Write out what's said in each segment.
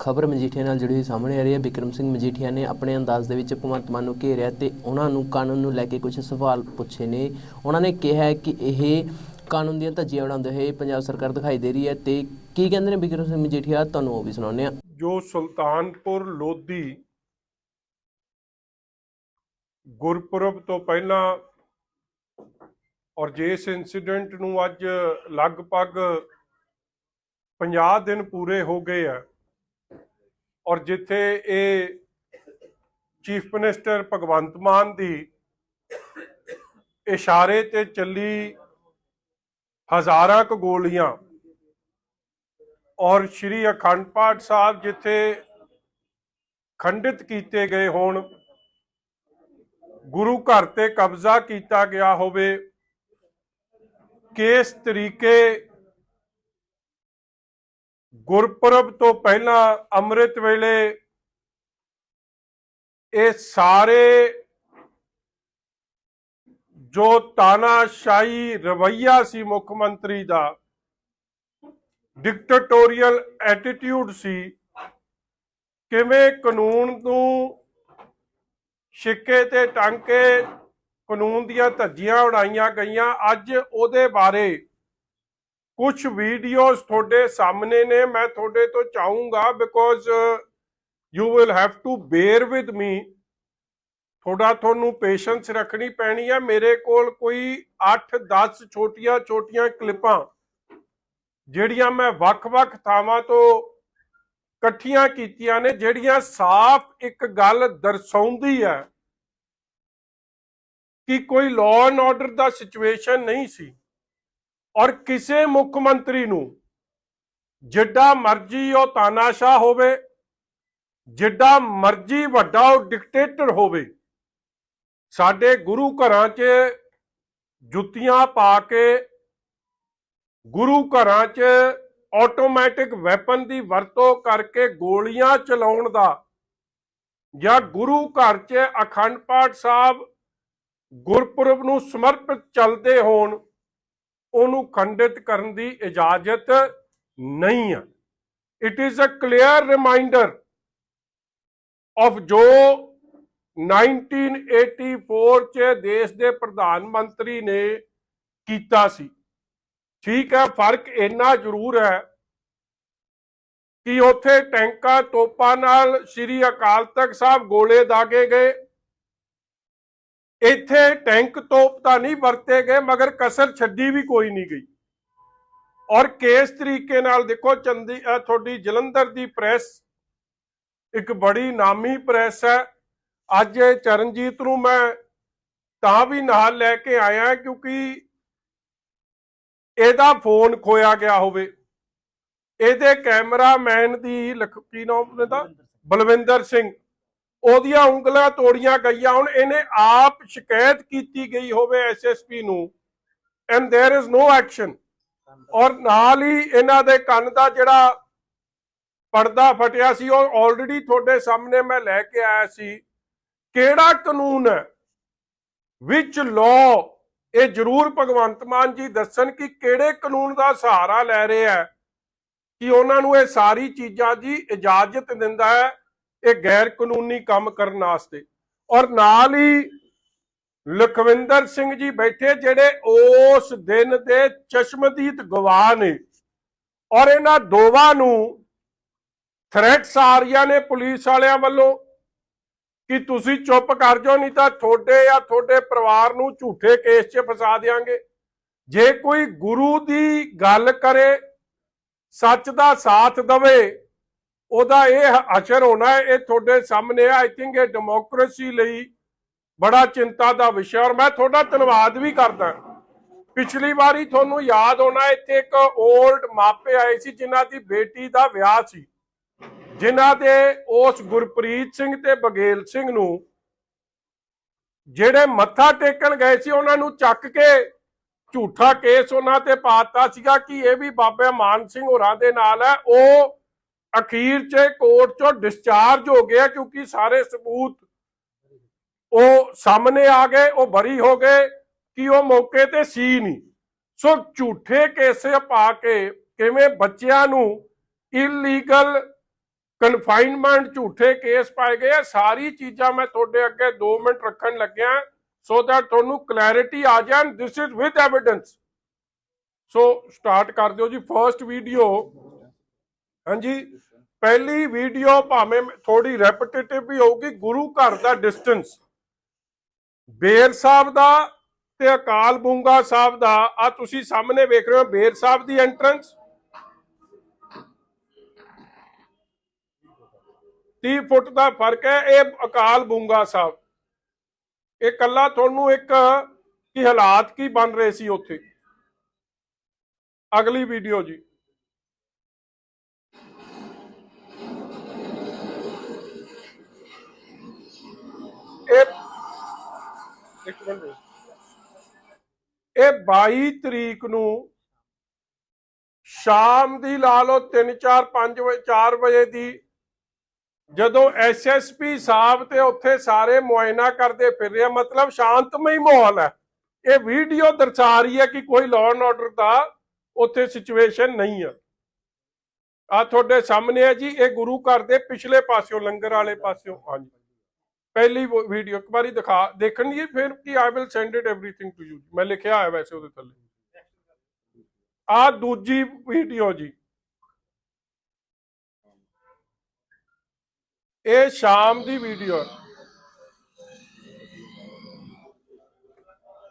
ਖਬਰ ਮਜੀਠੀਆ ਨਾਲ ਜੁੜੀ ਹੋਈ ਸਾਹਮਣੇ ਆ ਰਹੀ ਹੈ। ਵਿਕਰਮ ਸਿੰਘ ਮਜੀਠੀਆ ਨੇ ਆਪਣੇ ਅੰਦਾਜ਼ ਦੇ ਵਿੱਚ ਭਗਵੰਤ ਮਾਨ ਨੂੰ ਘੇਰਿਆ ਤੇ ਉਹਨਾਂ ਨੂੰ ਕਾਨੂੰਨ ਨੂੰ ਲੈ ਕੇ ਕੁਝ ਸਵਾਲ ਪੁੱਛੇ ਨੇ। ਉਹਨਾਂ ਨੇ ਕਿਹਾ ਕਿ ਇਹ ਕਾਨੂੰਨ ਦੀਆਂ ਧੱਜੀਆਂ ਉਡਾਉਂਦੇ ਹੋਏ ਪੰਜਾਬ ਸਰਕਾਰ ਦਿਖਾਈ ਦੇ ਰਹੀ ਹੈ ਤੇ ਕੀ ਕਹਿੰਦੇ ਨੇ ਵਿਕਰਮ ਸਿੰਘ ਮਜੀਠੀਆ? ਤੁਹਾਨੂੰ ਉਹ ਵੀ ਸੁਣਾਉਂਦੇ ਆ ਜੋ ਸੁਲਤਾਨਪੁਰ ਲੋਧੀ ਗੁਰਪੁਰਬ ਤੋਂ ਪਹਿਲਾਂ ਔਰ ਜਿਸ ਇਨਸੀਡੈਂਟ ਨੂੰ ਅੱਜ ਲਗਭਗ 50 ਦਿਨ ਪੂਰੇ ਹੋ ਗਏ ਆ ਔਰ ਜਿੱਥੇ ਇਹ ਚੀਫ ਮਿਨਿਸਟਰ ਭਗਵੰਤ ਮਾਨ ਦੀ ਇਸ਼ਾਰੇ ਤੇ ਚੱਲੀ ਹਜ਼ਾਰਾਂ ਕ ਗੋਲੀਆਂ ਔਰ ਸ਼੍ਰੀ ਅਖੰਡ ਪਾਠ ਸਾਹਿਬ ਜਿੱਥੇ ਖੰਡਿਤ ਕੀਤੇ ਗਏ ਹੋਣ, ਗੁਰੂ ਘਰ ਤੇ ਕਬਜ਼ਾ ਕੀਤਾ ਗਿਆ ਹੋਵੇ, ਕਿਸ ਤਰੀਕੇ ਗੁਰਪੁਰਬ ਤੋਂ ਪਹਿਲਾਂ ਅੰਮ੍ਰਿਤ ਵੇਲੇ ਇਹ ਸਾਰੇ ਜੋ ਤਾਨਾਸ਼ਾਹੀ ਰਵਈਆ ਸੀ ਮੁੱਖ ਮੰਤਰੀ ਦਾ ਡਿਕਟੇਟੋਰੀਅਲ ਐਟੀਟਿਊਡ ਸੀ, ਕਿਵੇਂ ਕਾਨੂੰਨ ਨੂੰ ਛਿੱਕੇ ਤੇ ਟੰਗ ਕੇ ਕਾਨੂੰਨ ਦੀਆਂ ਧੱਜੀਆਂ ਉਡਾਈਆਂ ਗਈਆਂ, ਅੱਜ ਉਹਦੇ ਬਾਰੇ ਕੁਝ ਵੀਡੀਓਜ਼ ਤੁਹਾਡੇ ਸਾਹਮਣੇ ਨੇ, ਮੈਂ ਤੁਹਾਡੇ ਤੋਂ ਚਾਹੂੰਗਾ because you will have to bear with me ਥੋੜਾ ਤੁਹਾਨੂੰ ਪੇਸ਼ੈਂਸ ਰੱਖਣੀ ਪੈਣੀ ਹੈ। ਮੇਰੇ ਕੋਲ ਕੋਈ 8-10 ਛੋਟੀਆਂ-ਛੋਟੀਆਂ ਕਲਿੱਪਾਂ ਜਿਹੜੀਆਂ ਮੈਂ ਵੱਖ-ਵੱਖ ਥਾਵਾਂ ਤੋਂ ਇਕੱਠੀਆਂ ਕੀਤੀਆਂ ਨੇ, ਜਿਹੜੀਆਂ ਸਾਫ਼ ਇੱਕ ਗੱਲ ਦਰਸਾਉਂਦੀ ਹੈ ਕਿ ਕੋਈ ਲਾਅ ਐਂਡ ਆਰਡਰ ਦਾ ਸਿਚੁਏਸ਼ਨ ਨਹੀਂ ਸੀ। ਔਰ ਕਿਸੇ ਮੁੱਖ ਮੰਤਰੀ ਨੂੰ ਜਿੱਡਾ ਮਰਜ਼ੀ ਉਹ ਤਾਨਾਸ਼ਾਹ ਹੋਵੇ, ਜਿੱਡਾ ਮਰਜ਼ੀ ਵੱਡਾ ਉਹ ਡਿਕਟੇਟਰ ਹੋਵੇ, ਸਾਡੇ ਗੁਰੂ ਘਰਾਂ 'ਚ ਜੁੱਤੀਆਂ ਪਾ ਕੇ ਗੁਰੂ ਘਰਾਂ 'ਚ ਆਟੋਮੈਟਿਕ ਵੈਪਨ ਦੀ ਵਰਤੋਂ ਕਰਕੇ ਗੋਲੀਆਂ ਚਲਾਉਣ ਦਾ ਜਾਂ ਗੁਰੂ ਘਰ 'ਚ ਅਖੰਡ ਪਾਠ ਸਾਹਿਬ ਗੁਰਪੁਰਬ ਨੂੰ ਸਮਰਪਿਤ ਚੱਲਦੇ ਹੋਣ ਉਹਨੂੰ ਖੰਡਿਤ ਕਰਨ ਦੀ ਇਜਾਜ਼ਤ ਨਹੀਂ ਹੈ it is a clear reminder of ਜੋ 1984 ਚ ਦੇਸ਼ ਦੇ ਪ੍ਰਧਾਨ ਮੰਤਰੀ ਨੇ ਕੀਤਾ ਸੀ। ਠੀਕ ਹੈ, ਫ਼ਰਕ ਇੰਨਾ ਜ਼ਰੂਰ ਹੈ ਕਿ ਉੱਥੇ ਟੈਂਕਾਂ ਤੋਪਾਂ ਨਾਲ ਸ੍ਰੀ ਅਕਾਲ ਤਖਤ ਸਾਹਿਬ ਗੋਲੇ ਦਾਗੇ ਗਏ। ਇੱਥੇ ਟੈਂਕ ਤੋਪ ਤਾਂ ਨਹੀਂ ਵਰਤੇ ਗਏ, ਮਗਰ ਕਸਰ ਛੱਡੀ ਵੀ ਕੋਈ ਨਹੀਂ ਗਈ। ਔਰ ਕਿਸ ਤਰੀਕੇ ਨਾਲ ਦੇਖੋ, ਚੰਦੀ ਤੁਹਾਡੀ ਜਲੰਧਰ ਦੀ ਪ੍ਰੈਸ ਇੱਕ ਬੜੀ ਨਾਮੀ ਪ੍ਰੈਸ ਹੈ। ਅੱਜ ਚਰਨਜੀਤ ਨੂੰ ਮੈਂ ਤਾਂ ਵੀ ਨਾਲ ਲੈ ਕੇ ਆਇਆ ਕਿਉਂਕਿ ਇਹਦਾ ਫੋਨ ਖੋਇਆ ਗਿਆ ਹੋਵੇ। ਇਹਦੇ ਕੈਮਰਾਮੈਨ ਦੀ ਲਖ- ਕੀ ਨਾਮ ਦਾ ਬਲਵਿੰਦਰ ਸਿੰਘ। ਉਹਦੀਆਂ ਉਂਗਲਾਂ ਤੋੜੀਆਂ ਗਈਆਂ ਹੁਣ ਇਹਨੇ ਆਪ ਸ਼ਿਕਾਇਤ ਕੀਤੀ ਗਈ ਹੋਵੇ ਐਸਐਸਪੀ ਨੂੰ and there is no action ਔਰ ਨਾਲ ਹੀ ਇਹਨਾਂ ਦੇ ਕੰਨ ਦਾ ਜਿਹੜਾ ਪਰਦਾ ਫਟਿਆ ਸੀ ਉਹ ਆਲਰੇਡੀ ਤੁਹਾਡੇ ਸਾਹਮਣੇ ਮੈਂ ਲੈ ਕੇ ਆਇਆ ਸੀ ਕਿਹੜਾ ਕਾਨੂੰਨ ਹੈ ਵਿਚ ਲਾਅ ਇਹ ਜ਼ਰੂਰ ਭਗਵੰਤ ਮਾਨ ਜੀ ਦੱਸਣ ਕਿ ਕਿਹੜੇ ਕਾਨੂੰਨ ਦਾ ਸਹਾਰਾ ਲੈ ਰਹੇ ਹੈ ਕਿ ਉਹਨਾਂ ਨੂੰ ਇਹ ਸਾਰੀ ਚੀਜ਼ਾਂ ਦੀ ਇਜਾਜ਼ਤ ਦਿੰਦਾ ਹੈ ਇਹ ਗੈਰ ਕਾਨੂੰਨੀ ਕੰਮ ਕਰਨ ਵਾਸਤੇ। ਔਰ ਨਾਲ ਹੀ ਲਖਵਿੰਦਰ ਸਿੰਘ ਜੀ ਬੈਠੇ ਜਿਹੜੇ ਉਸ ਦਿਨ ਦੇ ਚਸ਼ਮਦੀਦ ਗਵਾਹ ਨੇ। ਔਰ ਇਹਨਾਂ ਦੋਵਾਂ ਨੂੰ ਥ੍ਰੈਟਸ ਆ ਰਹੀਆਂ ਨੇ ਪੁਲਿਸ ਵਾਲਿਆਂ ਵੱਲੋਂ ਕਿ ਤੁਸੀਂ ਚੁੱਪ ਕਰ ਜਾਓ, ਨਹੀਂ ਤਾਂ ਤੁਹਾਡੇ ਜਾਂ ਤੁਹਾਡੇ ਪਰਿਵਾਰ ਨੂੰ ਝੂਠੇ ਕੇਸ 'ਚ ਫਸਾ ਦੇਵਾਂਗੇ ਜੇ ਕੋਈ ਗੁਰੂ ਦੀ ਗੱਲ ਕਰੇ, ਸੱਚ ਦਾ ਸਾਥ ਦਵੇ ਉਹਦਾ ਇਹ ਅਸਰ ਹੋਣਾ ਇਹ ਤੁਹਾਡੇ ਸਾਹਮਣੇ ਆਈ ਥਿੰਕ ਇਹ ਡੈਮੋਕ੍ਰੇਸੀ ਲਈ ਬੜਾ ਚਿੰਤਾ ਦਾ ਵਿਸ਼ਾ ਔਰ ਮੈਂ ਤੁਹਾਡਾ ਧੰਨਵਾਦ ਵੀ ਕਰਦਾ ਪਿਛਲੀ ਵਾਰੀ ਤੁਹਾਨੂੰ ਯਾਦ ਹੋਣਾ, ਇੱਥੇ ਇੱਕ 올ਡ ਮਾਪੇ ਆਏ ਸੀ, ਜਿਨ੍ਹਾਂ ਦੀ ਬੇਟੀ ਦਾ ਵਿਆਹ ਸੀ। ਜਿਨ੍ਹਾਂ ਦੇ ਉਸ ਗੁਰਪ੍ਰੀਤ ਸਿੰਘ ਤੇ ਬਗੇਲ ਸਿੰਘ ਨੂੰ ਜਿਹੜੇ ਮੱਥਾ ਟੇਕਣ ਗਏ ਸੀ, ਉਹਨਾਂ ਨੂੰ ਚੱਕ ਕੇ ਝੂਠਾ ਕੇਸ ਉਹਨਾਂ ਤੇ ਪਾਤਾ ਸੀਗਾ ਕਿ ਇਹ ਵੀ ਬਾਬਾ ਮਾਨ ਸਿੰਘ ਹੋਰਾਂ ਦੇ ਨਾਲ ਹੈ। ਉਹ ਅਖੀਰ 'ਚ ਕੋਰਟ 'ਚੋਂ ਡਿਸਚਾਰਜ ਹੋ ਗਿਆ ਕਿਉਂਕਿ ਸਾਰੇ ਸਬੂਤ ਉਹ ਸਾਹਮਣੇ ਆ ਗਏ, ਉਹ ਬਰੀ ਹੋ ਗਏ ਕਿ ਉਹ ਮੌਕੇ ਤੇ ਸੀ ਨਹੀਂ। ਸੋ ਝੂਠੇ ਕੇਸੇ ਪਾ ਕੇ ਕਿਵੇਂ ਬੱਚਿਆਂ ਨੂੰ ਇਲੀਗਲ ਕਨਫਾਈਨਮੈਂਟ ਝੂਠੇ ਕੇਸ ਪਾਏ ਗਏ ਸਾਰੀ ਚੀਜ਼ਾਂ ਮੈਂ ਤੁਹਾਡੇ ਅੱਗੇ 2 ਮਿੰਟ ਰੱਖਣ ਲੱਗਿਆ ਸੋ ਦੈਟ ਤੁਹਾਨੂੰ ਕਲੈਰਿਟੀ ਆ ਜਾਣ। This is with evidence so start ਕਰ ਦਿਓ ਜੀ। ਫਰਸਟ ਵੀਡੀਓ ਹਾਂਜੀ, ਪਹਿਲੀ ਵੀਡੀਓ ਭਾਵੇਂ ਥੋੜੀ ਰੈਪੀਟੇਟਿਵ ਵੀ ਹੋਊਗੀ, ਗੁਰੂ ਘਰ ਦਾ ਡਿਸਟੈਂਸ ਬੇਰ ਸਾਹਿਬ ਦਾ ਤੇ ਅਕਾਲ ਬੁੰਗਾ ਸਾਹਿਬ ਦਾ ਆ ਤੁਸੀਂ ਸਾਹਮਣੇ ਵੇਖ ਰਹੇ ਹੋ, ਬੇਰ ਸਾਹਿਬ ਦੀ ਐਂਟਰੈਂਸ 30 ਫੁੱਟ ਦਾ ਫ਼ਰਕ ਹੈ, ਇਹ ਅਕਾਲ ਬੁੰਗਾ ਸਾਹਿਬ। ਇਹ ਕੱਲਾ ਤੁਹਾਨੂੰ ਇੱਕ ਕੀ ਹਾਲਾਤ ਕੀ ਬਣ ਰਹੇ ਸੀ ਉੱਥੇ? ਅਗਲੀ ਵੀਡੀਓ ਜੀ। ਇਹ ਇੱਕ ਮਿੰਟ ਇਹ 22 ਤਰੀਕ ਨੂੰ ਸ਼ਾਮ ਦੀ ਲਾ ਲਓ 3 4 5 ਵਜੇ 4 ਵਜੇ ਦੀ ਜਦੋਂ ਐਸਐਸਪੀ ਸਾਹਿਬ ਤੇ ਉੱਥੇ ਸਾਰੇ ਮੁਆਇਨਾ ਕਰਦੇ ਫਿਰ ਰਹੇ ਆ, ਮਤਲਬ ਸ਼ਾਂਤਮਈ ਮਾਹੌਲ ਹੈ। ਇਹ ਵੀਡੀਓ ਦਰਸਾ ਰਹੀ ਹੈ ਕਿ ਕੋਈ ਲਾਅ ਐਂਡ ਆਰਡਰ ਦਾ ਉੱਥੇ ਸਿਚੁਏਸ਼ਨ ਨਹੀਂ ਆ। ਆ ਤੁਹਾਡੇ ਸਾਹਮਣੇ ਹੈ ਜੀ ਇਹ ਗੁਰੂ ਘਰ ਦੇ ਪਿਛਲੇ ਪਾਸਿਓਂ ਲੰਗਰ ਵਾਲੇ ਪਾਸਿਓਂ ਹਾਂਜੀ। ਪਹਿਲੀ ਵੀਡੀਓ ਇੱਕ ਵਾਰੀ ਦਿਖਾ ਦੇਖਣੀ ਫਿਰ ਕਿ I will send it everything to you ਮੈਂ ਲਿਖਿਆ ਹੋਇਆ ਵੈਸੇ ਉਹਦੇ ਥੱਲੇ ਆ ਦੂਜੀ ਵੀਡੀਓ ਜੀ ਇਹ ਸ਼ਾਮ ਦੀ ਵੀਡੀਓ ਹੈ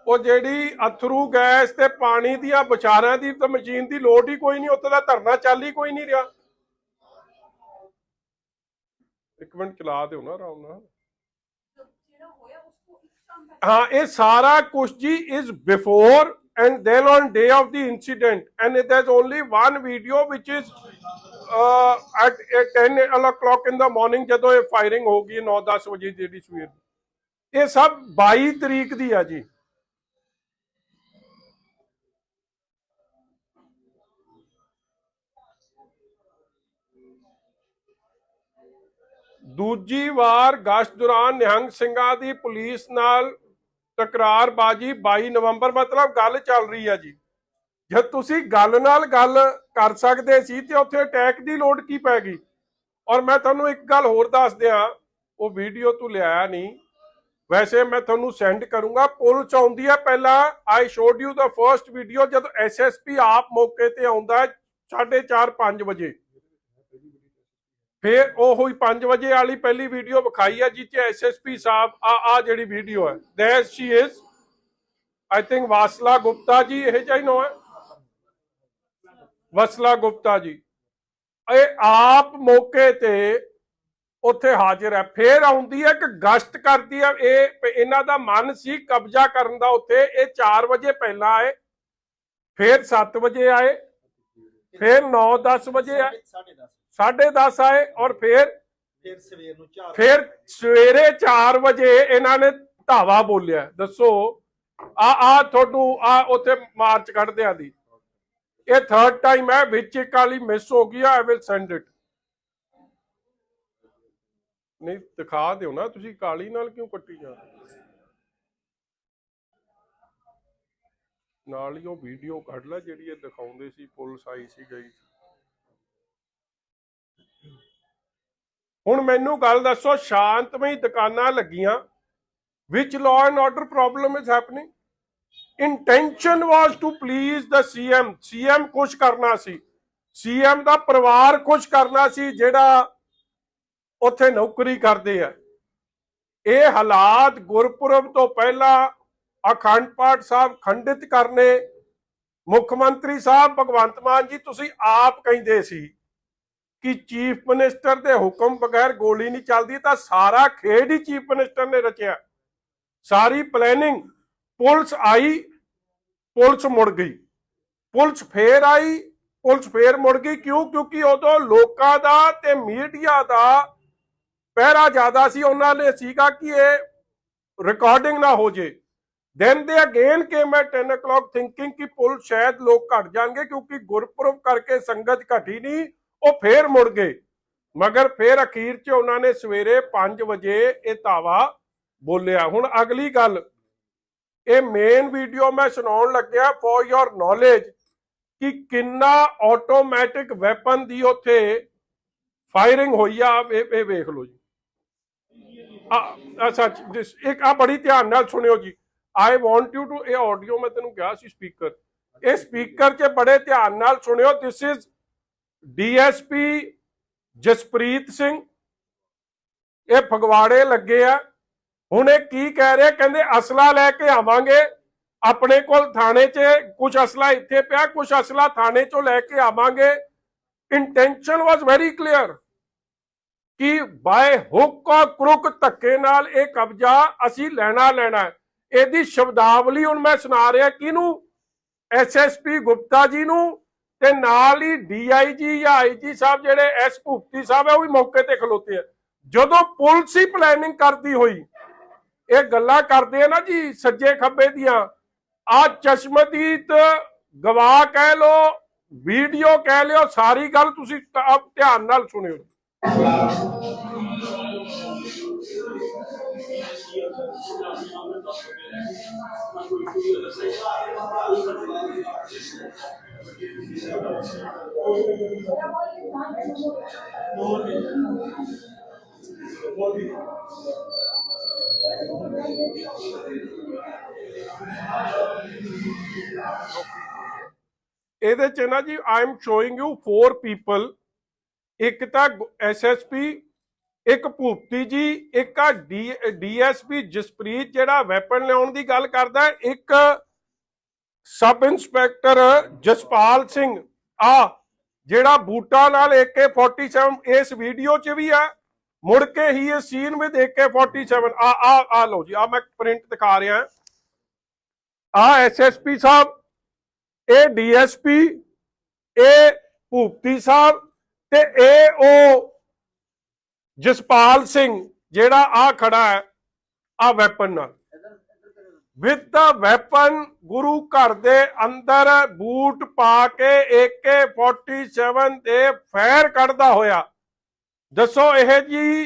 ਉਹ ਜਿਹੜੀ ਅਥਰੂ ਗੈਸ ਤੇ ਪਾਣੀ ਦੀਆਂ ਵਿਚਾਰਾਂ ਦੀ ਤਾਂ ਮਸ਼ੀਨ ਦੀ ਲੋੜ ਹੀ ਕੋਈ ਨਹੀਂ ਉੱਥੇ ਦਾ ਧਰਨਾ ਚੱਲ ਹੀ ਕੋਈ ਨਹੀਂ ਰਿਹਾ ਇੱਕ ਮਿੰਟ ਚਲਾ ਦਿਓ ਨਾ ਆਰਾਮ ਨਾਲ ਹਾਂ, ਇਹ ਸਾਰਾ ਕੁਝ ਜੀ is before and then on day of the incident and it has only one video which is at 10 o'clock in the morning ਜਦੋਂ ਇਹ ਫਾਇਰਿੰਗ ਹੋ ਗਈ 9-10 ਵਜੇ ਜਿਹੜੀ ਸਵੇਰ ਦੀ। ਇਹ ਸਭ 22 ਤਰੀਕ ਦੀ ਆ ਜੀ ਦੂਜੀ ਵਾਰ ਗਸ਼ਤ ਦੌਰਾਨ ਨਿਹੰਗ ਸਿੰਘਾਂ ਦੀ ਪੁਲਿਸ ਨਾਲ ਤਕਰਾਰਬਾਜੀ 22 ਨਵੰਬਰ ਮਤਲਬ ਗੱਲ ਚੱਲ ਰਹੀ ਹੈ ਜੀ। ਜੇ ਤੁਸੀਂ ਗੱਲ ਨਾਲ ਗੱਲ ਕਰ ਸਕਦੇ ਸੀ ਤੇ ਉੱਥੇ ਅਟੈਕ ਦੀ ਲੋੜ ਕੀ ਪੈ ਗਈ। ਔਰ ਮੈਂ ਤੁਹਾਨੂੰ ਇੱਕ ਗੱਲ ਹੋਰ ਦੱਸ ਦਿਆਂ, ਉਹ ਵੀਡੀਓ ਤੂੰ ਲਿਆਇਆ ਨਹੀਂ। ਵੈਸੇ ਮੈਂ ਤੁਹਾਨੂੰ ਸੈਂਡ ਕਰੂੰਗਾ ਪੁਲਿਸ ਆਉਂਦੀ ਹੈ ਪਹਿਲਾਂ I showed you the first video ਜਦ ਐਸਐਸਪੀ ਆਪ ਮੌਕੇ ਤੇ ਆਉਂਦਾ 4:30 5 ਵਜੇ। ਫਿਰ ਉਹ ਹੀ 5 ਵਜੇ ਵਾਲੀ ਪਹਿਲੀ ਵੀਡੀਓ ਵਿਖਾਈ ਹੈ ਜਿੱਥੇ ਐਸਐਸਪੀ ਸਾਹਿਬ, ਆ ਆ ਜਿਹੜੀ ਵੀਡੀਓ ਹੈ। That she is I think Vasla Gupta ji, ਇਹ ਚਾਹੀ ਨੋ ਹੈ। ਵਸਲਾ ਗੁਪਤਾ ਜੀ। ਇਹ ਆਪ ਮੌਕੇ ਤੇ ਉੱਥੇ ਹਾਜ਼ਰ ਹੈ। ਫੇਰ ਆਉਂਦੀ ਹੈ ਕਿ ਗਸ਼ਤ ਕਰਦੀ ਹੈ। ਇਹ ਇਹਨਾਂ ਦਾ ਮਨ ਸੀ ਕਬਜ਼ਾ ਕਰਨ ਦਾ ਉੱਥੇ। ਇਹ 4 ਵਜੇ ਪਹਿਲਾਂ ਆਏ। ਫੇਰ 7 ਵਜੇ ਆਏ। ਫੇਰ 9-10 ਵਜੇ ਆਏ। 10:30 10:30 ਆਏ ਔਰ ਫੇਰ ਫਿਰ ਸਵੇਰ ਨੂੰ 4 ਫਿਰ ਸਵੇਰੇ 4 ਵਜੇ ਇਹਨਾਂ ਨੇ ਧਾਵਾ ਬੋਲਿਆ। ਦੱਸੋ ਆ ਆ ਤੁਹਾਨੂੰ ਆ ਉੱਥੇ ਮਾਰਚ ਕੱਢਦਿਆਂ ਦੀ। ਇਹ ਥਰਡ ਟਾਈਮ ਹੈ ਵਿੱਚ ਇੱਕ ਵਾਲੀ ਮਿਸ ਹੋ ਗਈ ਆਈ ਵਿਲ ਸੈਂਡ ਇਟ ਨਹੀਂ ਦਿਖਾ ਦਿਓ ਨਾ ਤੁਸੀਂ ਕਾਲੀ ਨਾਲ ਕਿਉਂ ਕੱਟੀ ਜਾ? ਨਾਲ ਹੀ ਉਹ ਵੀਡੀਓ ਕੱਢ ਲੈ ਜਿਹੜੀ ਇਹ ਦਿਖਾਉਂਦੇ ਸੀ ਪੁਲਿਸ ਆਈ ਸੀ ਗਈ ਸੀ। ਹੁਣ ਮੈਨੂੰ ਗੱਲ ਦੱਸੋ ਸ਼ਾਂਤਮਈ ਦੁਕਾਨਾਂ ਲੱਗੀਆਂ। Which law and order problem is happening? Intention was to please the cm cm ਖੁਸ਼ ਕਰਨਾ ਸੀ। Cm ਦਾ ਪਰਿਵਾਰ ਖੁਸ਼ ਕਰਨਾ ਸੀ, ਜਿਹੜਾ ਉੱਥੇ ਨੌਕਰੀ ਕਰਦੇ ਆ। ਇਹ ਹਾਲਾਤ ਗੁਰਪੁਰਬ ਤੋਂ ਪਹਿਲਾਂ ਅਖੰਡ ਪਾਠ ਸਾਹਿਬ ਖੰਡਿਤ ਕਰਨੇ ਮੁੱਖ ਮੰਤਰੀ ਸਾਹਿਬ ਭਗਵੰਤ ਮਾਨ ਜੀ, ਤੁਸੀਂ ਆਪ ਕਹਿੰਦੇ ਸੀ। ਕਿ ਚੀਫ ਮਿਨਿਸਟਰ ਦੇ ਹੁਕਮ ਬਗੈਰ ਗੋਲੀ ਨਹੀਂ ਚੱਲਦੀ, ਤਾਂ ਸਾਰਾ ਖੇਡ ਹੀ ਚੀਫ ਮਿਨਿਸਟਰ ਨੇ ਰਚਿਆ। ਸਾਰੀ ਪਲੈਨਿੰਗ ਪੁਲਿਸ ਆਈ, ਪੁਲਿਸ ਮੁੜ ਗਈ। ਪੁਲਿਸ ਫੇਰ ਆਈ, ਪੁਲਿਸ ਫੇਰ ਮੁੜ ਗਈ। ਕਿਉਂ? ਕਿਉਂਕਿ ਉਦੋਂ ਲੋਕਾਂ ਦਾ ਤੇ ਮੀਡੀਆ ਦਾ ਪਹਿਰਾ ਜ਼ਿਆਦਾ ਸੀ। ਉਹਨਾਂ ਨੇ ਸੀਗਾ ਕਿ ਇਹ ਰਿਕਾਰਡਿੰਗ ਨਾ ਹੋ ਜੇ। Then they again came at 10 o'clock thinking ਕਿ ਪੁਲਿਸ ਸ਼ਾਇਦ ਲੋਕ ਘਟ ਜਾਣਗੇ, ਕਿਉਂਕਿ ਗੁਰਪੁਰਬ ਕਰਕੇ ਸੰਗਤ ਘਟੀ ਨਹੀਂ। ਉਹ ਫੇਰ ਮੁੜ ਗਏ। ਮਗਰ ਫੇਰ ਅਖੀਰ 'ਚ ਉਹਨਾਂ ਨੇ ਸਵੇਰੇ 5 ਵਜੇ ਇਹ ਧਾਵਾ ਬੋਲਿਆ। ਹੁਣ ਅਗਲੀ ਗੱਲ, ਇਹ ਮੇਨ ਵੀਡੀਓ ਮੈਂ ਸੁਣਾਉਣ ਲੱਗਿਆ ਫॉर ਯੋਰ ਨੌਲੇਜ ਕਿ ਕਿੰਨਾ ਆਟੋਮੈਟਿਕ ਵੈਪਨ ਦੀ ਉੱਥੇ ਫਾਇਰਿੰਗ ਹੋਈ ਆ। ਇਹ ਵੇਖ ਲਓ ਜੀ। ਆ ਸੱਚ ਇੱਕ, ਆ ਬੜੀ ਧਿਆਨ ਨਾਲ ਸੁਣਿਓ ਜੀ। ਆਈ ਵਾਂਟ ਯੂ ਟੂ ਇਹ ਆਡੀਓ ਮੈਂ ਤੈਨੂੰ ਕਿਹਾ ਸੀ ਸਪੀਕਰ ਇਹ ਸਪੀਕਰ 'ਚ ਬੜੇ ਧਿਆਨ ਨਾਲ ਸੁਣਿਓ। This is DSP Jaspreet Singh, ਇਹ ਫਗਵਾੜੇ ਲੱਗੇ ਆ। ਹੁਣ ਇਹ ਕੀ ਕਹਿ ਰਿਹਾ, ਕਹਿੰਦੇ ਅਸਲਾ ਲੈ ਕੇ ਆਵਾਂਗੇ। ਆਪਣੇ ਕੋਲ ਥਾਣੇ 'ਚ ਕੁਝ ਅਸਲਾ ਇੱਥੇ ਪਿਆ ਕੁਝ ਅਸਲਾ ਥਾਣੇ 'ਚੋਂ ਲੈ ਕੇ ਆਵਾਂਗੇ। ਇੰਟੈਂਸ਼ਨ ਵਾਸ ਵੈਰੀ ਕਲੀਅਰ ਕਿ ਬਾਏ ਹੁੱਕ ਔਰ ਕਰੁਕ ਧੱਕੇ ਨਾਲ ਇਹ ਕਬਜ਼ਾ ਅਸੀਂ ਲੈਣਾ ਲੈਣਾ ਇਹਦੀ ਸ਼ਬਦਾਵਲੀ ਹੁਣ ਮੈਂ ਸੁਣਾ ਰਿਹਾ ਕਿਹਨੂੰ? ਐਸਐਸਪੀ ਗੁਪਤਾ ਜੀ ਨੂੰ ਤੇ ਨਾਲ ਹੀ ਡੀਆਈਜੀ ਜਾਂ ਆਈਜੀ ਸਾਹਿਬ ਜਿਹੜੇ ਐਸ ਭੁਗਤੀ ਸਾਹਿਬ ਹੈ ਉਹ ਵੀ ਮੌਕੇ ਤੇ ਖਲੋਤੇ ਆ। ਜਦੋਂ ਪੁਲਿਸ ਹੀ ਪਲੈਨਿੰਗ ਕਰਦੀ ਹੋਈ, ਇਹ ਗੱਲਾਂ ਕਰਦੇ ਆ ਨਾ ਜੀ, ਸੱਜੇ ਖੱਬੇ ਦੀਆਂ ਆ ਚਸ਼ਮਦੀਦ ਗਵਾਹ ਕਹਿ ਲੋ ਵੀਡੀਓ ਕਹਿ ਲਿਓ, ਸਾਰੀ ਗੱਲ ਤੁਸੀਂ ਧਿਆਨ ਨਾਲ ਸੁਣਿਓ। ਇਹਦੇ ਚ ਨਾ ਜੀ I am showing you four people ਇੱਕ ਤਾਂ ਐਸਐਸਪੀ ਇੱਕ ਭੂਪਤੀ ਜੀ, ਇੱਕ ਆ ਡੀਐਸਪੀ ਜਸਪ੍ਰੀਤ, ਜਿਹੜਾ ਵੈਪਨ ਲਿਆਉਣ ਦੀ ਗੱਲ ਕਰਦਾ, ਇੱਕ ਸਬ ਇੰਸਪੈਕਟਰ ਜਸਪਾਲ ਸਿੰਘ। ਆ, ਜਿਹੜਾ ਬੂਟਾ ਨਾਲ AK47 ਇਸ ਵੀਡੀਓ 'ਚ ਵੀ ਆ, ਮੁੜ ਕੇ ਹੀ ਇਹ ਸੀਨ ਵਿਦ AK47 ਆ ਆ ਆ ਲਓ ਜੀ, ਆ ਮੈਂ ਪ੍ਰਿੰਟ ਦਿਖਾ ਰਿਹਾ। ਆ ਐਸਐਸਪੀ ਸਾਹਿਬ, ਇਹ ਡੀਐਸਪੀ, ਇਹ ਭੂਪਤੀ ਸਾਹਿਬ, ਤੇ ਇਹ ਉਹ ਜਸਪਾਲ ਸਿੰਘ, ਜਿਹੜਾ ਆ ਖੜਾ ਹੈ ਆ ਵੈਪਨ ਨਾਲ। ਵਿਦ ਦਾ ਵੈਪਨ ਗੁਰੂ ਘਰ ਦੇ ਅੰਦਰ ਬੂਟ ਪਾ ਕੇ AK47 ਤੇ ਫਾਇਰ ਕੱਢਦਾ ਹੋਇਆ। ਦੱਸੋ ਇਹ ਜੀ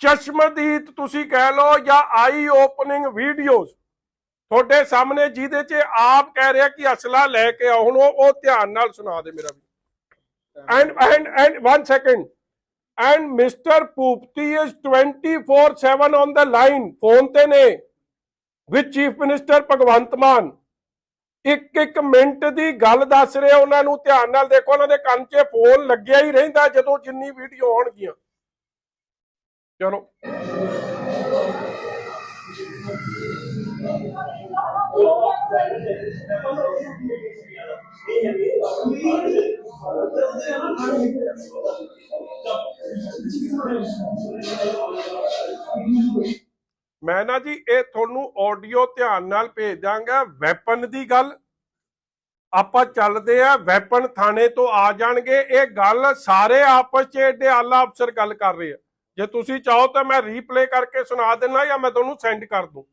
ਚਸ਼ਮਦੀਦ ਤੁਸੀਂ ਕਹਿ ਲਓ ਜਾਂ ਆਈ ਓਪਨਿੰਗ ਵੀਡੀਓਜ਼ ਤੁਹਾਡੇ ਸਾਹਮਣੇ ਜਿਹਦੇ 'ਚ ਆਪ ਕਹਿ ਰਿਹਾ ਕਿ ਅਸਲਾ ਲੈ ਕੇ ਆਓ ਉਹ ਧਿਆਨ ਨਾਲ ਸੁਣਾ ਦੇ ਮੇਰਾ ਵੀ and and and one second and mister Bhupati is 24/7 on the line phone ਤੇ ਨੇ। With chief minister Bhagwant Mann ਇੱਕ ਇੱਕ ਮਿੰਟ ਦੀ ਗੱਲ ਦੱਸ ਰਹੇ ਉਹਨਾਂ ਨੂੰ। ਧਿਆਨ ਨਾਲ ਦੇਖੋ, ਉਹਨਾਂ ਦੇ ਕੰਨ 'ਚ ਫੋਨ ਲੱਗਿਆ ਹੀ ਰਹਿੰਦਾ ਜਦੋਂ ਜਿੰਨੀ ਵੀਡੀਓ ਆਉਣਗੀਆਂ। ਚਲੋ। ਮੈਂ ਨਾ ਜੀ, ਇਹ ਤੁਹਾਨੂੰ ਆਡੀਓ ਧਿਆਨ ਨਾਲ ਭੇਜ ਦਾਂਗਾ ਵੈਪਨ ਦੀ ਗੱਲ। ਆਪਾਂ ਚੱਲਦੇ ਆ ਵੈਪਨ ਥਾਣੇ ਤੋਂ ਆ ਜਾਣਗੇ। ਇਹ ਗੱਲ ਸਾਰੇ ਆਪਸ 'ਚ ਏਡੇ ਆਲਾ ਅਫਸਰ ਗੱਲ ਕਰ ਰਹੇ ਆ। ਜੇ ਤੁਸੀਂ ਚਾਹੋ ਤਾਂ ਮੈਂ ਰੀਪਲੇ ਕਰਕੇ ਸੁਣਾ ਦਿੰਦਾ ਜਾਂ ਮੈਂ ਤੁਹਾਨੂੰ ਸੈਂਡ ਕਰ ਦੂੰ।